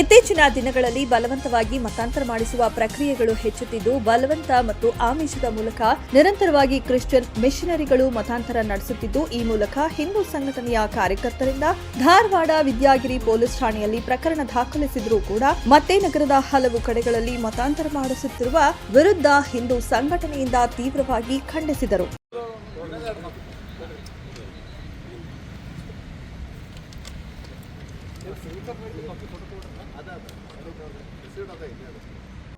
ಇತ್ತೀಚಿನ ದಿನಗಳಲ್ಲಿ ಬಲವಂತವಾಗಿ ಮತಾಂತರ ಮಾಡಿಸುವ ಪ್ರಕ್ರಿಯೆಗಳು ಹೆಚ್ಚುತ್ತಿದ್ದು, ಬಲವಂತ ಮತ್ತು ಆಮಿಷದ ಮೂಲಕ ನಿರಂತರವಾಗಿ ಕ್ರಿಶ್ಚಿಯನ್ ಮಿಷನರಿಗಳು ಮತಾಂತರ ನಡೆಸುತ್ತಿದ್ದು, ಈ ಮೂಲಕ ಹಿಂದೂ ಸಂಘಟನೆಯ ಕಾರ್ಯಕರ್ತರಿಂದ ಧಾರವಾಡ ವಿದ್ಯಾಗಿರಿ ಪೊಲೀಸ್ ಠಾಣೆಯಲ್ಲಿ ಪ್ರಕರಣ ದಾಖಲಿಸಿದರೂ ಕೂಡ ಮತ್ತೆ ನಗರದ ಹಲವು ಕಡೆಗಳಲ್ಲಿ ಮತಾಂತರ ಮಾಡಿಸುತ್ತಿರುವ ವಿರುದ್ಧ ಹಿಂದೂ ಸಂಘಟನೆಯಿಂದ ತೀವ್ರವಾಗಿ ಖಂಡಿಸಿದರು. സ്പീക്കറിലേക്ക് കുറച്ച് കൊടുത്തു കൊടുക്കാം. അതെ അതെ. റിസീവ്ഡ് അതെ ഇല്ല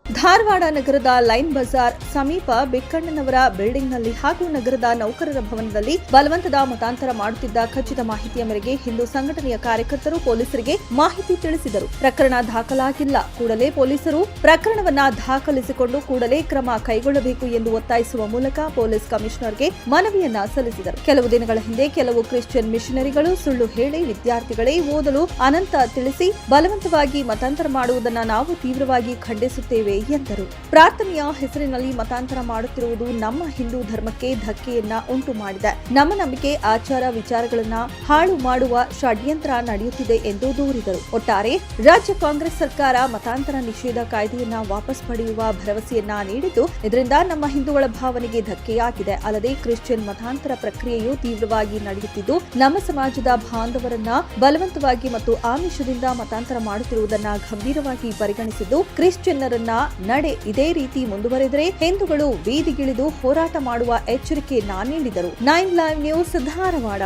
ಧಾರವಾಡ ನಗರದ ಲೈನ್ ಬಜಾರ್ ಸಮೀಪ ಬಿಕ್ಕಣ್ಣನವರ ಬಿಲ್ಡಿಂಗ್ನಲ್ಲಿ ಹಾಗೂ ನಗರದ ನೌಕರರ ಭವನದಲ್ಲಿ ಬಲವಂತದ ಮತಾಂತರ ಮಾಡುತ್ತಿದ್ದ ಖಚಿತ ಮಾಹಿತಿಯ ಮೇರೆಗೆ ಹಿಂದೂ ಸಂಘಟನೆಯ ಕಾರ್ಯಕರ್ತರು ಪೊಲೀಸರಿಗೆ ಮಾಹಿತಿ ತಿಳಿಸಿದರು. ಪ್ರಕರಣ ದಾಖಲಾಗಿಲ್ಲ. ಕೂಡಲೇ ಪೊಲೀಸರು ಪ್ರಕರಣವನ್ನ ದಾಖಲಿಸಿಕೊಂಡು ಕೂಡಲೇ ಕ್ರಮ ಕೈಗೊಳ್ಳಬೇಕು ಎಂದು ಒತ್ತಾಯಿಸುವ ಮೂಲಕ ಪೊಲೀಸ್ ಕಮಿಷನರ್ಗೆ ಮನವಿಯನ್ನ ಸಲ್ಲಿಸಿದರು. ಕೆಲವು ದಿನಗಳ ಹಿಂದೆ ಕೆಲವು ಕ್ರಿಶ್ಚಿಯನ್ ಮಿಷನರಿಗಳು ಸುಳ್ಳು ಹೇಳಿ ವಿದ್ಯಾರ್ಥಿಗಳೇ ಓದಲು ಅನಂತ ತಿಳಿಸಿ ಬಲವಂತವಾಗಿ ಮತಾಂತರ ಮಾಡುವುದನ್ನು ನಾವು ತೀವ್ರವಾಗಿ ಖಂಡಿಸುತ್ತೇವೆ ಎಂದರು. ಪ್ರಾರ್ಥನೆಯ ಹೆಸರಿನಲ್ಲಿ ಮತಾಂತರ ಮಾಡುತ್ತಿರುವುದು ನಮ್ಮ ಹಿಂದೂ ಧರ್ಮಕ್ಕೆ ಧಕ್ಕೆಯನ್ನ ಉಂಟು ಮಾಡಿದೆ ನಮ್ಮ ನಂಬಿಕೆ, ಆಚಾರ ವಿಚಾರಗಳನ್ನ ಹಾಳು ಮಾಡುವ ಷಡ್ಯಂತ್ರ ನಡೆಯುತ್ತಿದೆ ಎಂದು ದೂರಿದರು. ಒಟ್ಟಾರೆ, ರಾಜ್ಯ ಕಾಂಗ್ರೆಸ್ ಸರ್ಕಾರ ಮತಾಂತರ ನಿಷೇಧ ಕಾಯ್ದೆಯನ್ನ ವಾಪಸ್ ಪಡೆಯುವ ಭರವಸೆಯನ್ನ ನೀಡಿದ್ದು, ಇದರಿಂದ ನಮ್ಮ ಹಿಂದೂಗಳ ಭಾವನೆಗೆ ಧಕ್ಕೆಯಾಗಿದೆ. ಅಲ್ಲದೆ, ಕ್ರಿಶ್ಚಿಯನ್ ಮತಾಂತರ ಪ್ರಕ್ರಿಯೆಯು ತೀವ್ರವಾಗಿ ನಡೆಯುತ್ತಿದ್ದು, ನಮ್ಮ ಸಮಾಜದ ಬಾಂಧವರನ್ನ ಬಲವಂತವಾಗಿ ಮತ್ತು ಆಮಿಷದಿಂದ ಮತಾಂತರ ಮಾಡುತ್ತಿರುವುದನ್ನ ಗಂಭೀರವಾಗಿ ಪರಿಗಣಿಸಿದ್ದು, ಕ್ರಿಶ್ಚಿಯನ್ನರನ್ನ ನಡೆ ಇದೇ ರೀತಿ ಮುಂದುವರೆದರೆ ಹಿಂದೂಗಳು ಬೀದಿಗಿಳಿದು ಹೋರಾಟ ಮಾಡುವ ಎಚ್ಚರಿಕೆಯನ್ನ ನೀಡಿದರು. Nine live news Dharwad.